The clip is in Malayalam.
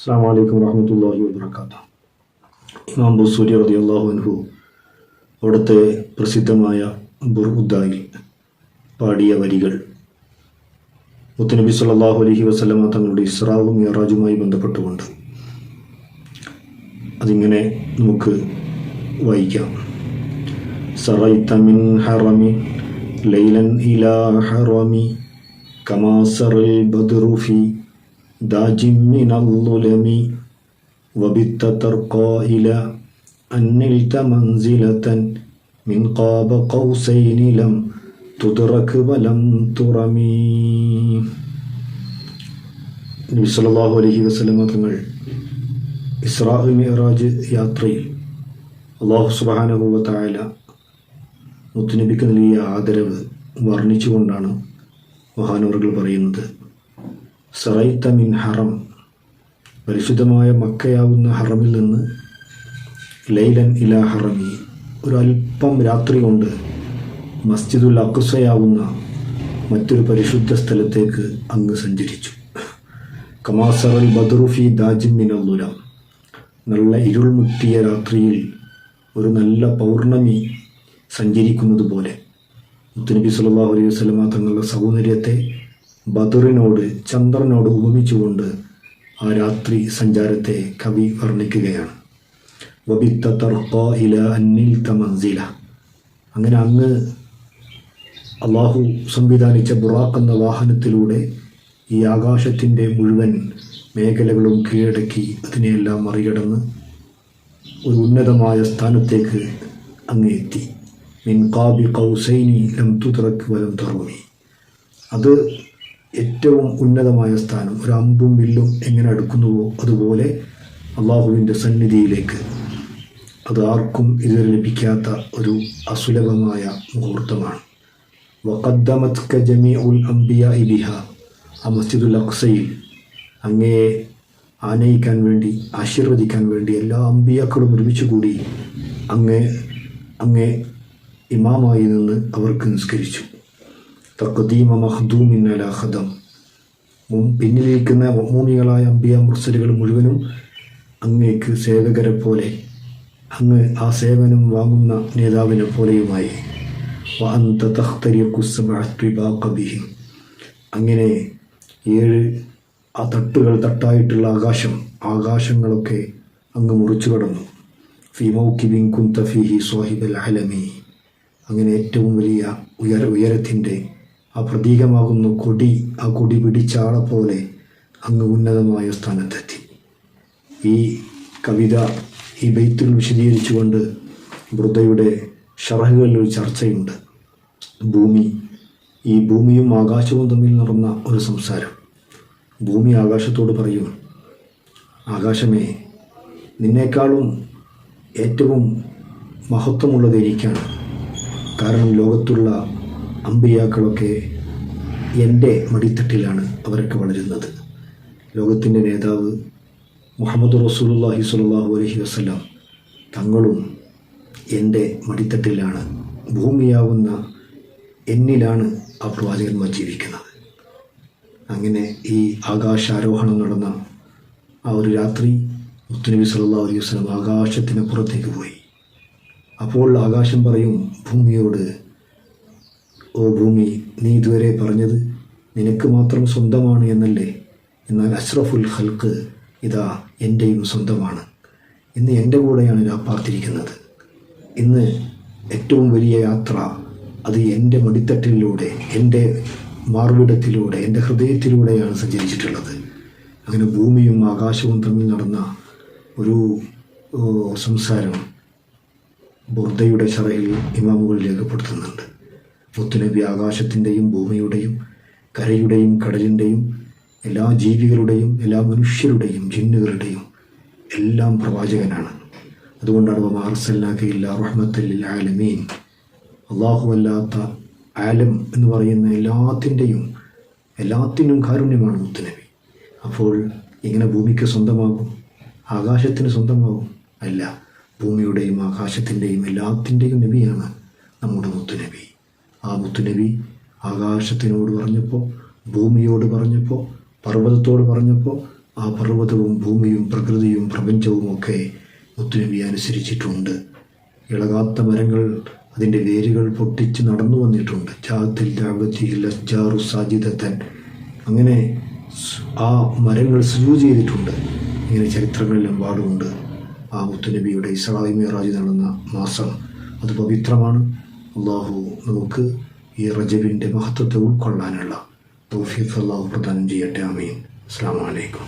അസ്സാം വലൈക്കും വാഹമത്തല്ലാഹി വാത്ത ഇമാം ബുസൂരി റതി അള്ളാഹു അൻഹു അവിടുത്തെ പ്രസിദ്ധമായ ബുർഉദ്ദായിൽ പാടിയ വരികൾ. മുത്തനബി സല്ലാഹു അലഹി വസ്ലമ തങ്ങളുടെ ഇസ്രാവും മിയറാജുമായി ബന്ധപ്പെട്ടുകൊണ്ട് അതിങ്ങനെ നമുക്ക് വായിക്കാം. സറൈത്ത മിൻ ഹറമി ലൈലൻ ഇലാ ഹറമി കമാസറൽ സറൽ ബദ്റു ഫി داج من الظلم وبت ترقى إلى أن نلت منزلة من قاب قوسين لم تدرك ولم ترمي നബി സല്ലല്ലാഹു അലൈഹി വസല്ലമ തങ്ങൾ ഇസ്രാ മിറാജ് യാത്രയിൽ അള്ളാഹു സുബ്ഹാനഹു വ തആല മുത്തുനബിക്ക് നൽകിയ ആദരവ് വർണ്ണിച്ചുകൊണ്ടാണ് മഹാനവറുകൾ പറയുന്നത് സറൈത്ത മിൻ ഹറം. പരിശുദ്ധമായ മക്കയാവുന്ന ഹറമിൽ നിന്ന് ലൈലൻ ഇല ഹറമി. ഒരല്പം രാത്രി കൊണ്ട് മസ്ജിദുൽ അക്കുസയാവുന്ന മറ്റൊരു പരിശുദ്ധ സ്ഥലത്തേക്ക് അങ്ങ് സഞ്ചരിച്ചു. കമാസറൽ ബദറുഫി ദാജിം മിനല്ലുല നല്ല ഇരുൾമുട്ടിയ രാത്രിയിൽ ഒരു നല്ല പൗർണമി സഞ്ചരിക്കുന്നത് പോലെ മുത്തുനബി സല്ലല്ലാഹു അലൈഹി വസല്ലമ തങ്ങളുടെ സൗന്ദര്യത്തെ ബദറിനോട് ചന്ദ്രനോട് ഉപമിച്ചുകൊണ്ട് ആ രാത്രി സഞ്ചാരത്തെ കവി വർണിക്കുകയാണ്. വബിത്ത ഇല അന്നിൽ തമൻസില അങ്ങനെ അങ്ങ് അള്ളാഹു സംവിധാനിച്ച ബുറാഖ് എന്ന വാഹനത്തിലൂടെ ഈ ആകാശത്തിന്റെ മുഴുവൻ മേഖലകളും കീഴടക്കി അതിനെയെല്ലാം മറികടന്ന് ഒരു ഉന്നതമായ സ്ഥാനത്തേക്ക് അങ്ങ് എത്തി. മിൻ കാബി കൗസൈനി ലം വലം തറൂമി അത് ഏറ്റവും ഉന്നതമായ സ്ഥാനം ഒരു അമ്പും വില്ലും എങ്ങനെ അടുക്കുന്നുവോ അതുപോലെ അള്ളാഹുവിന്റെ സന്നിധിയിലേക്ക്. അത് ആർക്കും ഇതുവരെ ലഭിക്കാത്ത ഒരു അസുലഭമായ മുഹൂർത്തമാണ്. വഖദ്ദമത്ക ഉൽ അംബിയ ഇബിഹ ആ മസ്ജിദുൽ അക്സയിൽ അങ്ങയെ ആനയിക്കാൻ വേണ്ടി ആശീർവദിക്കാൻ വേണ്ടി എല്ലാ അമ്പിയാക്കളും ഒരുമിച്ച് കൂടി അങ്ങേ അങ്ങേ ഇമാമായി നിന്ന് അവർക്ക് നിസ്കരിച്ചു. തക്കദീമ മഹ്ദൂമിൻ പിന്നിലിരിക്കുന്ന മോമികളായ അമ്പിയ മുർസലുകൾ മുഴുവനും അങ്ങേക്ക് സേവകരെ പോലെ അങ്ങ് ആ സേവനം വാങ്ങുന്ന നേതാവിനെ പോലെയുമായി. വഅന്ത തഖ്തരി സബ്അ ത്വിബാഖ ബിഹിം. അങ്ങനെ ഏഴ് ആ തട്ടുകൾ തട്ടായിട്ടുള്ള ആകാശം ആകാശങ്ങളൊക്കെ അങ്ങ് മുറിച്ചു കടന്നു. ഫി മൗക്കിബിൻ കുന്ത ഫീഹി സ്വാഹിബൽ അലമി. അങ്ങനെ ഏറ്റവും വലിയ ഉയര ഉയരത്തിന്റെ ആ പ്രതീകമാകുന്നു കൊടി ആ കൊടി പിടിച്ചാളെ പോലെ അങ്ങ് ഉന്നതമായ സ്ഥാനത്തെത്തി. ഈ കവിത ഈ ബൈത്തിൽ വിശദീകരിച്ചുകൊണ്ട് ബുദ്ധയുടെ ഷറഹുകളിൽ ഒരു ചർച്ചയുണ്ട്. ഭൂമി ഈ ഭൂമിയും ആകാശവും തമ്മിൽ നടന്ന ഒരു സംസാരം. ഭൂമി ആകാശത്തോട് പറയും ആകാശമേ നിന്നേക്കാളും ഏറ്റവും മഹത്വമുള്ളത് എനിക്കാണ് കാരണം ലോകത്തുള്ള അമ്പിയാക്കളൊക്കെ എന്റെ മടിത്തട്ടിലാണ് അവരൊക്കെ വളരുന്നത്. ലോകത്തിന്റെ നേതാവ് മുഹമ്മദ് റസൂലുള്ളാഹി സ്വല്ലല്ലാഹു അലൈഹി വസല്ലം തങ്ങളും എന്റെ മടിത്തട്ടിലാണ്. ഭൂമിയാവുന്ന എന്നിലാണ് ആ പ്രവാചകന്മാർ ജീവിക്കുന്നത്. അങ്ങനെ ഈ ആകാശാരോഹണം നടന്ന ആ ഒരു രാത്രി മുത്തുനബി സ്വല്ലല്ലാഹു അലൈഹി വസല്ലം ആകാശത്തിനപ്പുറത്തേക്ക് പോയി. അപ്പോൾ ആകാശം പറയും ഭൂമിയോട് ഓ ഭൂമി നീ ഇതുവരെ പറഞ്ഞത് നിനക്ക് മാത്രം സ്വന്തമാണ് എന്നല്ലേ? എന്നാൽ അഷ്റഫുൽ ഹൽക്ക് ഇതാ എന്റെയും സ്വന്തമാണ്. ഇന്ന് എന്റെ കൂടെയാണ് ഞാൻ പാർത്തിരിക്കുന്നത്. ഇന്ന് ഏറ്റവും വലിയ യാത്ര അത് എന്റെ മടിത്തട്ടിലൂടെ എന്റെ മാർവിടത്തിലൂടെ എന്റെ ഹൃദയത്തിലൂടെയാണ് സഞ്ചരിച്ചിട്ടുള്ളത്. അങ്ങനെ ഭൂമിയും ആകാശവും തമ്മിൽ നടന്ന ഒരു സംസാരം ബുർദയുടെ ഷറയിൽ ഇമാമുകൾ രേഖപ്പെടുത്തുന്നുണ്ട്. മുത്തുനബി ആകാശത്തിന്റെയും ഭൂമിയുടെയും കരയുടെയും കടലിന്റെയും എല്ലാ ജീവികളുടെയും എല്ലാ മനുഷ്യരുടെയും ജിന്നുകളുടെയും എല്ലാം പ്രവാചകനാണ്. അതുകൊണ്ടാണ് മാർസല്ലാഖില്ല റഹ്മത്തല്ലിൽ ആലമീൻ. അള്ളാഹു അല്ലാത്ത ആലം എന്ന് പറയുന്ന എല്ലാത്തിന്റെയും എല്ലാത്തിനും കാരുണ്യമാണ് മുത്തുനബി. അപ്പോൾ ഇങ്ങനെ ഭൂമിക്ക് സ്വന്തമാകും ആകാശത്തിന് സ്വന്തമാകും അല്ല ഭൂമിയുടെയും ആകാശത്തിന്റെയും എല്ലാത്തിന്റെയും നബിയാണ് നമ്മുടെ മുത്തുനബി. ആ മുത്തുനബി ആകാശത്തിനോട് പറഞ്ഞപ്പോൾ ഭൂമിയോട് പറഞ്ഞപ്പോൾ പർവതത്തോട് പറഞ്ഞപ്പോൾ ആ പർവതവും ഭൂമിയും പ്രകൃതിയും പ്രപഞ്ചവും ഒക്കെ മുത്തുനബി അനുസരിച്ചിട്ടുണ്ട്. ഇളകാത്ത മരങ്ങൾ അതിന്റെ വേരുകൾ പൊട്ടിച്ച് നടന്നു വന്നിട്ടുണ്ട്. ചാത്തിൽ ലജ്ജാറു സാജിദത്തൻ അങ്ങനെ ആ മരങ്ങൾ സുജൂ ചെയ്തിട്ടുണ്ട്. ഇങ്ങനെ ചരിത്രങ്ങളിലെമ്പാടുമുണ്ട് ആ മുത്തുനബിയുടെ ഇസ്ലാമി റാജി നടന്ന മാസം അത് പവിത്രമാണ്. അള്ളാഹു നമുക്ക് ഈ റജബിന്റെ മഹത്വത്തെ ഉൾക്കൊള്ളാനുള്ള തൗഫീഖ് അള്ളാഹു പ്രദാനം ചെയ്യട്ടെ. അമീൻ അസ്സാം വലൈക്കും